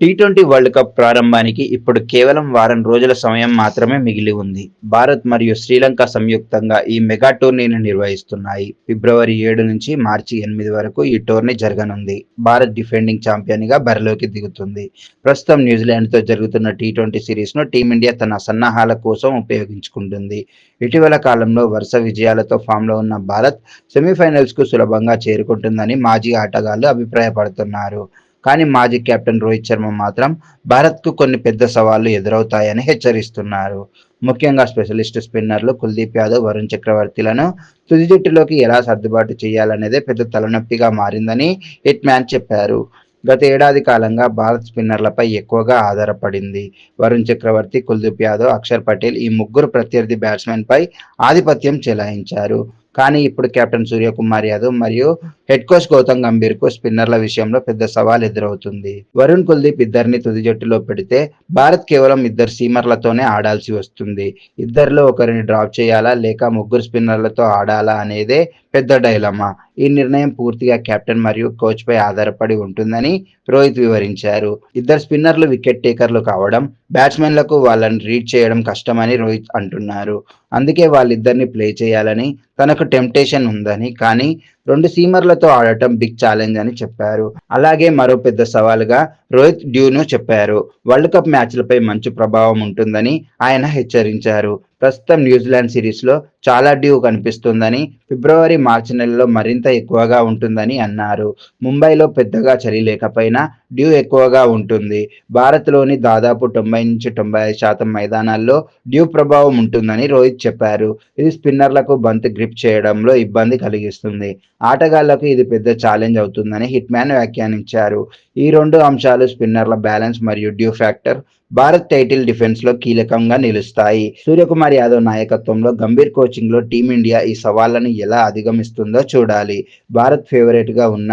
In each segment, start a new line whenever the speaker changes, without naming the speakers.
T twenty world cup ప్రారంభానికి ఇప్పుడు కేవలం వారం రోజుల సమయం మాత్రమే మిగిలి ఉంది. భారత్ మరియు శ్రీలంక సంయుక్తంగా ఈ మెగా టోర్నీని నిర్వహిస్తున్నాయి. ఫిబ్రవరి ఏడు నుంచి మార్చి ఎనిమిది వరకు ఈ టోర్నీ జరగనుంది. భారత్ డిఫెండింగ్ ఛాంపియన్గా బరిలోకి దిగుతుంది. ప్రస్తుతం న్యూజిలాండ్తో జరుగుతున్న టీ ట్వంటీ సిరీస్ను టీమిండియా తన సన్నాహాల కోసం ఉపయోగించుకుంటుంది. ఇటీవల కాలంలో వరుస విజయాలతో ఫామ్లో ఉన్న భారత్ సెమీఫైనల్స్కు సులభంగా చేరుకుంటుందని మాజీ ఆటగాళ్ళు అభిప్రాయపడుతున్నారు. కానీ మాజీ కెప్టెన్ రోహిత్ శర్మ మాత్రం భారత్కు కొన్ని పెద్ద సవాళ్ళు ఎదురవుతాయని హెచ్చరిస్తున్నారు. ముఖ్యంగా స్పెషలిస్ట్ స్పిన్నర్లు కుల్దీప్ యాదవ్ వరుణ్ చక్రవర్తిలను తుది జట్టులోకి ఎలా సర్దుబాటు చేయాలనేదే పెద్ద తలనొప్పిగా మారిందని హిట్ మ్యాన్ చెప్పారు. గత ఏడాది కాలంగా భారత్ స్పిన్నర్లపై ఎక్కువగా ఆధారపడింది. వరుణ్ చక్రవర్తి కుల్దీప్ యాదవ్ అక్షర్ పటేల్ ఈ ముగ్గురు ప్రత్యర్థి బ్యాట్స్మెన్పై ఆధిపత్యం చెలాయించారు. కానీ ఇప్పుడు కెప్టెన్ సూర్యకుమార్ యాదవ్ మరియు హెడ్ కోచ్ గౌతమ్ గంభీర్కు స్పిన్నర్ల విషయంలో పెద్ద సవాల్ ఎదురవుతుంది. వరుణ్ కుల్దీప్ ఇద్దరిని తుది జట్టులో పెడితే భారత్ కేవలం ఇద్దరు సీమర్లతోనే ఆడాల్సి వస్తుంది. ఇద్దరిలో ఒకరిని డ్రాప్ చేయాలా లేక ముగ్గురు స్పిన్నర్లతో ఆడాలా అనేదే పెద్ద డైలమా. ఈ నిర్ణయం పూర్తిగా కెప్టెన్ మరియు కోచ్ పై ఆధారపడి ఉంటుందని రోహిత్ వివరించారు. ఇద్దరు స్పిన్నర్లు వికెట్ టేకర్లు కావడం బ్యాట్స్మెన్లకు వాళ్ళని రీడ్ చేయడం కష్టమని రోహిత్ అంటున్నారు. అందుకే వాళ్ళిద్దరిని ప్లే చేయాలని తనకు టెంప్టేషన్ ఉందని కానీ రెండు సీమర్లతో ఆడటం బిగ్ ఛాలెంజ్ అని చెప్పారు. అలాగే మరో పెద్ద సవాలుగా రోహిత్ డ్యూను చెప్పారు. వరల్డ్ కప్ మ్యాచ్లపై మంచి ప్రభావం ఉంటుందని ఆయన హెచ్చరించారు. ప్రస్తుతం న్యూజిలాండ్ సిరీస్లో చాలా డ్యూ కనిపిస్తుందని ఫిబ్రవరి మార్చి నెలలో మరింత ఎక్కువగా ఉంటుందని అన్నారు. ముంబైలో పెద్దగా చలి లేకపోయినా డ్యూ ఎక్కువగా ఉంటుంది. భారత్లోని దాదాపు తొంభై నుంచి తొంభై ఐదు శాతం మైదానాల్లో డ్యూ ప్రభావం ఉంటుందని రోహిత్ చెప్పారు. ఇది స్పిన్నర్లకు బంత్ గ్రిప్ చేయడంలో ఇబ్బంది కలిగిస్తుంది. ఆటగాళ్ళకు ఇది పెద్ద ఛాలెంజ్ అవుతుందని హిట్ మ్యాన్ వ్యాఖ్యానించారు. ఈ రెండు అంశాలు స్పిన్నర్ల బ్యాలెన్స్ మరియు డ్యూ ఫ్యాక్టర్ భారత్ టైటిల్ డిఫెన్స్లో కీలకంగా నిలుస్తాయి. సూర్యకుమార్ యాదవ్ నాయకత్వంలో గంభీర్ కోచింగ్లో టీమిండియా ఈ సవాళ్ళను ఎలా అధిగమిస్తుందో చూడాలి. భారత్ ఫేవరెట్గా ఉన్న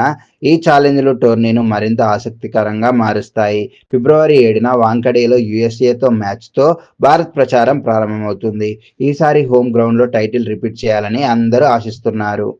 ఈ ఛాలెంజ్లు టోర్నీను మరింత ఆసక్తికరంగా మారుస్తాయి. ఫిబ్రవరి ఏడున వాంకడేలో యుఎస్ఏతో మ్యాచ్తో భారత్ ప్రచారం ప్రారంభమవుతుంది. ఈసారి హోమ్ గ్రౌండ్లో టైటిల్ రిపీట్ చేయాలని అందరూ ఆశిస్తున్నారు.